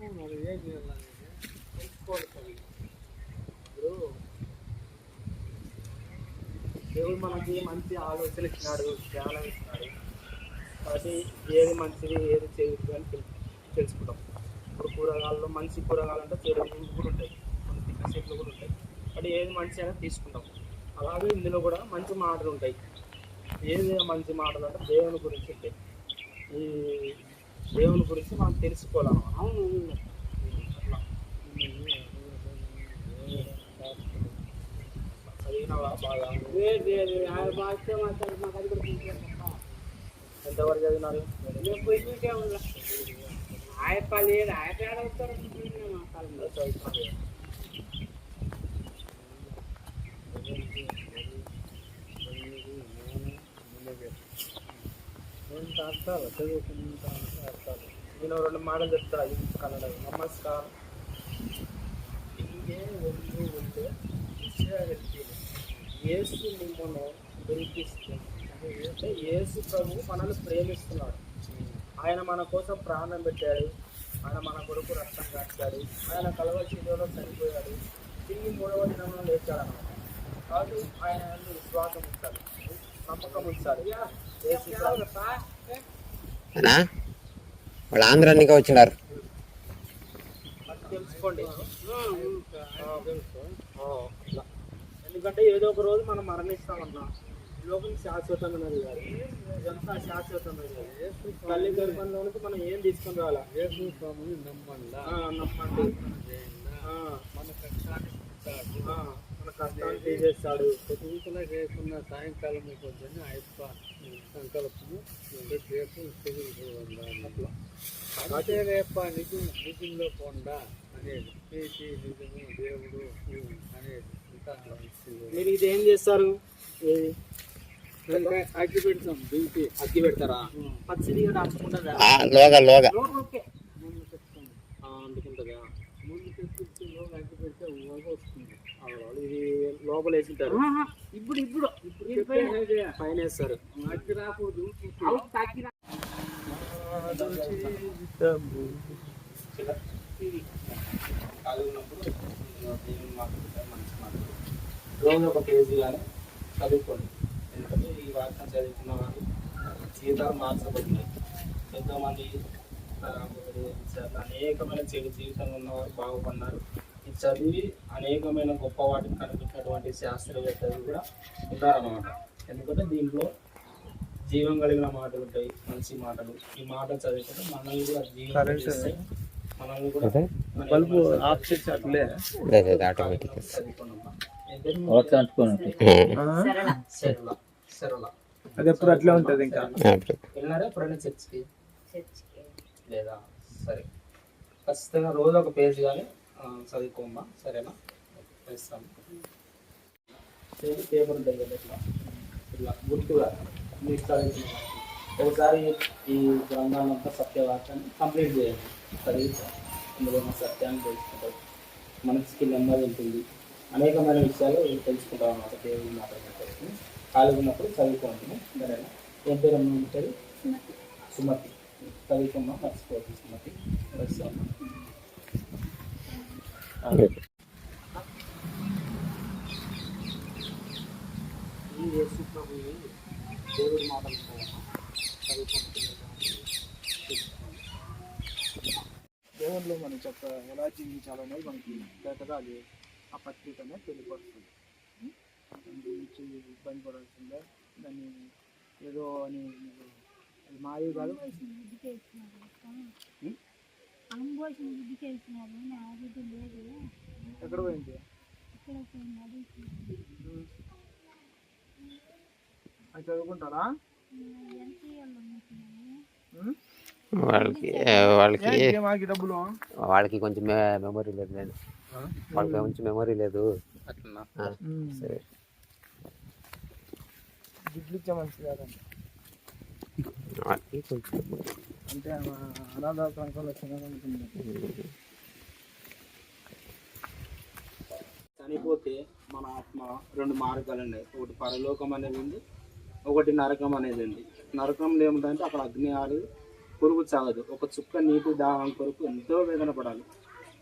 మరి ఏం చేయాలి తెలుసుకోవాలి ఇప్పుడు దేవుడు మనకి మంచి ఆలోచన ఇచ్చినాడు జ్ఞానం ఇచ్చినాడు. కాబట్టి ఏది మంచిది ఏది చేయదు అని తెలు- తెలుసుకుంటాం. ఇప్పుడు కూరగాయల్లో మంచి కూరగాయలు అంటే చెడు కూడా ఉంటాయి. కొన్ని తిన్న చెట్లు కూడా ఉంటాయి. కాబట్టి ఏది మంచి అనేది తీసుకుంటాం. అలాగే ఇందులో కూడా మంచి మాటలు ఉంటాయి. ఏది మంచి మాటలు అంటే దేవుని గురించి ఉంటాయి. ఈ దేవుని గురించి మనం తెలుసుకోవాలన్నమాట. అవును ఎంతవరకు చదివినారు? ఆయపలేదు ఆయపేడ అవుతారు చదువుతున్నారు అర్థాలు చదువుకుంటా అర్థాలు నేను రెండు మాటలు చెప్తా ఇది కన్నడ నమస్కారం ಹಿಂಗೆ ಒಂದು ಒಂದು ವಿಷಯ ಹೇಳ್ತೀನಿ యేసు మిమ్మల్ని ప్రేమిస్తుంది అంటే యేసు ప్రభు మనల్ని ప్రేమిస్తున్నాడు ఆయన మన కోసం ప్రాణం పెట్టాడు ఆయన మన కొరకు రక్తం కాచాడు ఆయన కలవ శిలువలో చనిపోయాడు తిరిగి మూడవ దినంలో లేచాడు అన్నమాట కాబట్టి ఆయన యందు విశ్వాసం ఉంచాలి అనా? వాళ్ళు ఆంధ్ర నుంచి వచ్చినారు. ఎందుకంటే ఏదో ఒక రోజు మనం మరణిస్తామన్నా. లోకం శాశ్వతమైనది కాదు. ఇదంతా శాశ్వతమైనది కాదు తల్లి గర్భంలోనికి మనం ఏం తీసుకొని రావాలా? నమ్మండా? నమ్మండి. మన కష్టాన్ని తీసేస్తాడు పొద్దుగుతల రేపున్న సాయంకాలం పొద్దున్న అయ్యప్ప సంకల్పము. రేపు తెగులు అట్లా. అదే రేప నిజం నిజంలో పొండ అనేది. పేసి నిజము దేవుడు అనేది. మీరు ఇది ఏం చేస్తారు? అగ్గి పెడతాం. దింపి అగ్గి పెడతారా? పచ్చిది కూడా అంటుకుంటుందా ఆ, లోగా లోగా. ఓకే. లోపల వేసింటారు ఇప్పుడు ఇప్పుడు ఇప్పుడు పైన వేస్తారు. రాకూడదు రోజు ఒక పేజీ కానీ చదువుకోండి ఎందుకంటే ఈ వాక్యం చదువుతున్న వాళ్ళు జీవితాలు మార్చబడినాయి ఎంతోమంది అనేకమైన చెడు జీవితంలో ఉన్నవారు బాగుపడినారు. ఇది చదివి అనేకమైన గొప్ప వాటిని కనిపించినటువంటి శాస్త్రవేత్తలు కూడా ఉన్నారన్నమాట ఎందుకంటే దీంట్లో జీవం కలిగిన మాటలు ఉంటాయి మంచి మాటలు. ఈ మాట చదివితే మనల్ని కూడా జీవం చేస్తాయి. మనల్ని కూడా బల్బు ఆఫ్ చేసి అట్లే ఆటోమేటిక్ సరళ. అది ఎప్పుడు అట్లే ఉంటది ఇంకా. వెళ్ళినారా ఎప్పుడైనా చర్చికి. లేదా? సరే. ఖచ్చితంగా రోజు ఒక పేజ్ కానీ చదువుకోమ్మా. సరేనా? వేస్తాము పేపర్ ఉంటుంది కదా ఇట్లా? ఇట్లా గుర్తుగా మీకు చదివించిన ఒకసారి ఈ గ్రంథాన్ని అంతా సత్యవాక్యాన్ని కంప్లీట్ చేయండి. చదివి ఇందులో మన సత్యాన్ని తెలుసుకుంటారు మనసుకి నెమ్మది ఉంటుంది. అనేకమైన విషయాలు తెలుసుకుంటాం అన్నమాట. దేవుడు మాట్లాడినప్పుడు ఖాళీ ఉన్నప్పుడు చదువుకోండి. సరేనా? ఏం పేరు ఉంటుంది సుమతి. చదువుకున్నా మర్చిపోతుంది సుమతి ఈ యేసు ప్రభుని దేవుడి మాటలు దేవుళ్ళు మనం చెప్ప ఎలా జీవించాలనేది మనకి పెద్దగా అది ఆ పత్రిక అనేది తెలియపరుస్తుంది. ఉం? దాని గురించి ఇబ్బంది పడాల్సిందే దాన్ని ఏదో అని మాయ కాదు. ఎక్కడ పోయింది? అది చదువుకుంటారా? వాళ్ళకి వాళ్ళకి వాళ్ళకి కొంచెం మెమొరీ లేదు నేను. వాళ్ళకి కొంచెం మెమొరీ లేదు. సరే గిఫ్ట్లు ఇచ్చే మంచి కాదండి వాళ్ళకి కొంచెం అంటే అనాథ ప్రాంతాల్లో చనిపోతే మన ఆత్మ రెండు మార్గాలు ఉన్నాయి. ఒకటి పరలోకం అనేది ఉంది ఒకటి నరకం అనేది ఉంది. నరకంలో ఏమిటంటే అక్కడ అగ్ని ఆడి పురుగు చాలదు. ఒక చుక్క నీటి దాహం కొరకు ఎంతో వేదన పడాలి.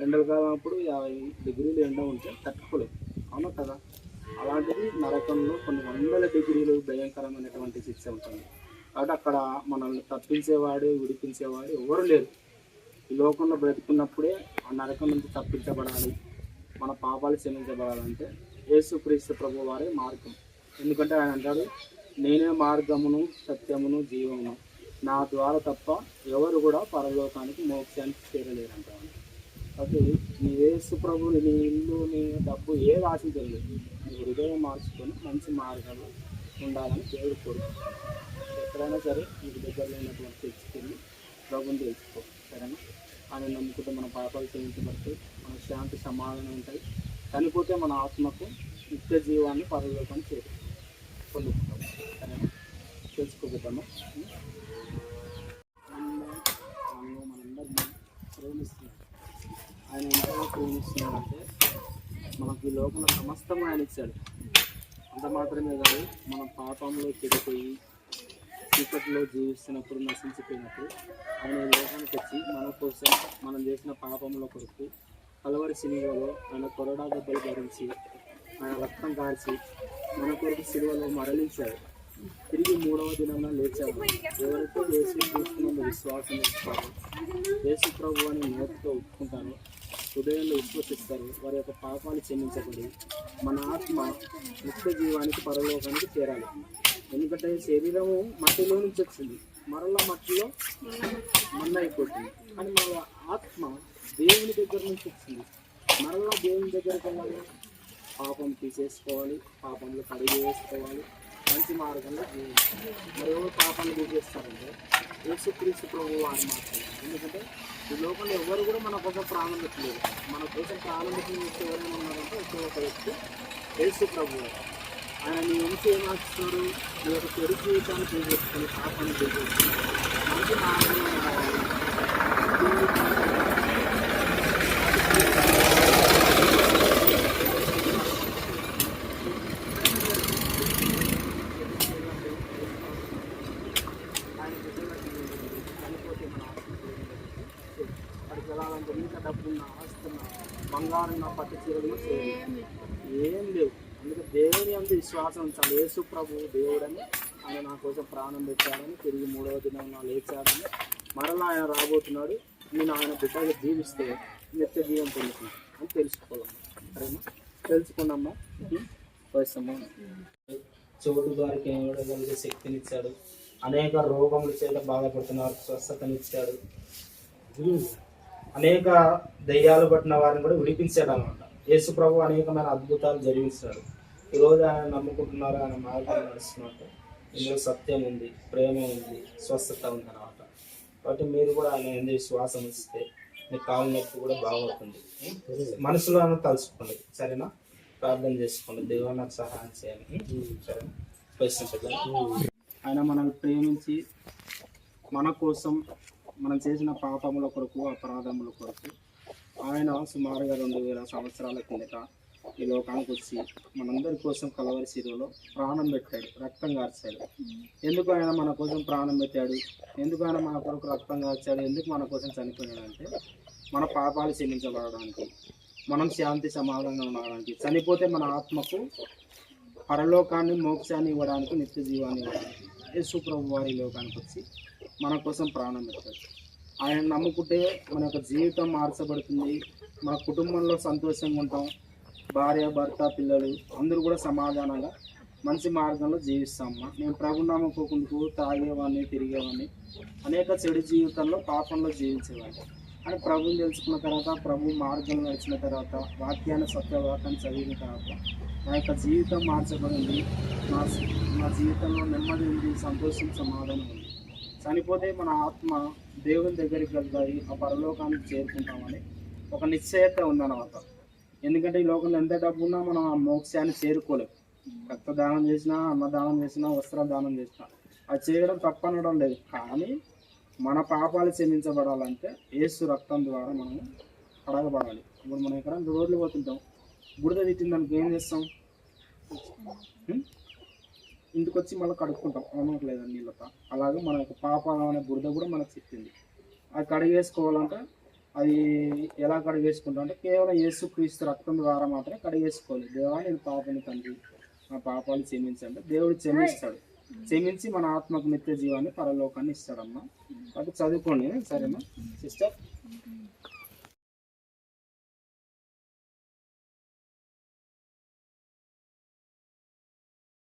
ఎండల కాలం అప్పుడు యాభై డిగ్రీలు ఎండ ఉంటే తట్టుకోలేదు అవునా కదా? అలాంటిది నరకంలో కొన్ని వందల డిగ్రీలు భయంకరమైనటువంటి శిక్ష ఉంటుంది. కాబట్టి అక్కడ మనల్ని తప్పించేవాడు విడిపించేవాడు ఎవరు లేరు. ఈ లోకంలో బ్రతుకున్నప్పుడే ఆ నరకం నుంచి తప్పించబడాలి మన పాపాలు క్షమించబడాలంటే యేసుక్రీస్తు ప్రభు వారే మార్గం. ఎందుకంటే ఆయన అంటాడు నేనే మార్గమును సత్యమును జీవమును. నా ద్వారా తప్ప ఎవరు కూడా పరలోకానికి మోక్షానికి చేరలేరంటాడు. కాబట్టి నీ యేసు ప్రభు నీ ఇల్లు నీ డబ్బు ఏది ఆశించలేదు. నీ హృదయం మార్చుకొని మంచి మార్గంలో ఉండాలని దేవుడు కోరుకుంటాడు ఎక్కడైనా సరే నీకు దగ్గరలో ఉన్నటువంటి తెచ్చుకొని ప్రభుని తెలుసుకో సరేనా? ఆయన నమ్ముకుంటే మన పాపాలు చేయించబడితే మన శాంతి సమాధానం ఉంటాయి. చనిపోతే మన ఆత్మకు నిత్య జీవాన్ని పరలోకం చేరు. పొందుకుంటాం సరేనా? తెలుసుకోబోతాము మనందరినీ ప్రేమిస్తున్నాం ఆయన ఎంతగా ప్రేమిస్తున్నాడంటే మనకి లోపల సమస్తం ఆయన ఇచ్చాడు. అంత మాత్రమే కాదు మన పాపంలో చెడిపోయి చీకటిలో జీవిస్తున్నప్పుడు నశించిపోయినప్పుడు ఆయన లోకానికి వచ్చి మన కోసం మనం చేసిన పాపంలో కొరకు కలవరి సినిమాలో ఆయన కొరడా దెబ్బలు భరించి ఆయన రక్తం కాల్చి మన కొరకు సినిమాలో మరలించాడు. తిరిగి మూడవ దినాన లేచాడు. ఎవరితో వేసి క్రీస్తునందు విశ్వాసం ఇస్తారు యేసు ప్రభు అని నోటితో ఒప్పుకుంటాను హృదయంలో విశ్వసిస్తారు. వారి యొక్క పాపాలు క్షమించబడి మన ఆత్మ నిత్య జీవానికి పరలోకానికి చేరాలి. ఎందుకంటే శరీరము మట్టిలో నుంచి వచ్చింది. మరలా మట్టిలో మన్న అయిపోతుంది. కానీ మన ఆత్మ దేవుని దగ్గర నుంచి వచ్చింది. మరలా దేవుని దగ్గరికి వెళ్ళాలి. పాపం తీసేసుకోవాలి. పాపంలో కడిగి వేసుకోవాలి. మంచి మార్గంలో జీవించాలి. మరి ఎవరు పాపాన్ని తీసేస్తారంటే? యేసుక్రీస్తు ప్రభు వారు మాత్రమే. ఎందుకంటే ఈ లోకంలో ఎవరు కూడా మన కోసం ప్రాణం పెట్టలేదు మన కోసం ప్రాణం పెట్టిన వ్యక్తి ఎవరైనా ఉన్నారంటే ఒకే ఒక వ్యక్తి యేసు ప్రభు నీ నుంచి ఏం ఆశిస్తారు నీ యొక్క చెడు జీవితాన్ని తీసేసుకొని పాపాన్ని మంచి మార్గంలో అక్కడికి డబ్బున్న ఆస్తున్న బంగారం నా పట్టు చీరలు ఏం లేవు దేవుని అందు విశ్వాసం ఉంచాలి. యేసు ప్రభు దేవుడని ఆయన నా కోసం ప్రాణం పెట్టాడని తిరిగి మూడవ దినం నా లేచాడని మరలా ఆయన రాబోతున్నాడు. నేను ఆయన బిడ్డగా జీవిస్తే నిత్య జీవం పొందుతున్నాను అని తెలుసుకోవాలి. సరేనా? తెలుసుకున్నామా వస్తామా చెవుడు గారికి ఇవ్వగలిగే శక్తినిచ్చాడు. అనేక రోగముల చేత బాధపడుతున్నారు స్వస్థతనిచ్చాడు. అనేక దయ్యాలు పట్టిన వారిని కూడా విడిపించాడు అనమాట యేసు ప్రభు అనేకమైన అద్భుతాలు జరిగిస్తాడు ఈరోజు ఆయన నమ్ముకుంటున్నారు ఆయన మార్గం నడుస్తున్నట్టు ఇందులో సత్యం ఉంది ప్రేమ ఉంది స్వస్థత ఉంది అనమాట కాబట్టి మీరు కూడా ఆయన ఎందుకు విశ్వాసం ఇస్తే మీ కాలు నొప్పి కూడా బాగుంటుంది. మనసులో తలుచుకోండి సరేనా? ప్రార్థన చేసుకోండి దేవుడు నాకు సహాయం చేయాలి సరేనా? ఆయన మనల్ని ప్రేమించి మన కోసం మనం చేసిన పాపముల కొరకు అపరాధముల కొరకు ఆయన సుమారుగా రెండు వేల సంవత్సరాల కిందట ఈ లోకానికి వచ్చి మనందరి కోసం కలవరి శిలువలో ప్రాణం పెట్టాడు రక్తం కార్చాడు ఎందుకు ఆయన మన కోసం ప్రాణం పెట్టాడు? ఎందుకు ఆయన మన కొరకు రక్తం కార్చాడు ఎందుకు మన కోసం చనిపోయాడంటే మన పాపాలు క్షమించబడడానికి మనం శాంతి సమాధానంగా ఉండడానికి చనిపోతే మన ఆత్మకు పరలోకాన్ని మోక్షాన్ని ఇవ్వడానికి నిత్య జీవాన్ని ఇవ్వడానికి. యేసు ప్రభు వారి ఈ లోకానికి వచ్చి మన కోసం ప్రాణం పెట్టాడు ఆయన నమ్ముకుంటే మన యొక్క జీవితం మార్చబడుతుంది. మన కుటుంబంలో సంతోషంగా ఉంటాం. భార్య భర్త పిల్లలు అందరూ కూడా సమాధానంగా మంచి మార్గంలో జీవిస్తామమ్మా. నేను ప్రభు తాగేవాడిని తిరిగేవాడిని అనేక చెడు జీవితంలో పాపంలో జీవించేవాడిని. అని ప్రభుని తెలుసుకున్న తర్వాత ప్రభు మార్గంలో నడిచిన తర్వాత వాక్యాన్ని సత్యవాక్యాన్ని చదివిన తర్వాత నా యొక్క జీవితం మార్చబడింది. నా నా జీవితంలో నెమ్మది ఉంది సంతోషం సమాధానం ఉంది. చనిపోతే మన ఆత్మ దేవుని దగ్గరికి వెళ్తాయి ఆ పరలోకానికి చేరుకుంటామని ఒక నిశ్చయత ఉందన్నమాట. ఎందుకంటే ఈ లోకంలో ఎంత డబ్బు ఉన్నా మనం ఆ మోక్షాన్ని చేరుకోలేము రక్త దానం చేసినా అన్నదానం చేసినా వస్త్ర దానం చేసినా. అది చేయడం తప్పనడం లేదు. కానీ మన పాపాలు క్షమించబడాలంటే ఏసు రక్తం ద్వారా మనం అడగబడాలి ఇప్పుడు మనం ఇక్కడ రోడ్లు పోతుంటాం. బుడద తిట్టింది దానికి ఏం చేస్తాం? ఇంటికి వచ్చి మళ్ళీ కడుక్కుంటాం. అవనట్లేదు నీళ్ళతో? అలాగే మన యొక్క పాపాలు అనే బురద కూడా మనకు చెప్పింది అది కడిగేసుకోవాలంటే అది ఎలా కడిగేసుకుంటాం అంటే కేవలం యేసు క్రీస్తు రక్తం ద్వారా మాత్రమే కడిగేసుకోవాలి. దేవా నేను పాపని తండ్రి. నా పాపాలు క్షమించండి దేవుడు క్షమిస్తాడు. క్షమించి మన ఆత్మకు నిత్య జీవాన్ని పరలోకాన్ని ఇస్తాడమ్మా. అది చదువుకోండి. సరేనా? సిస్టర్?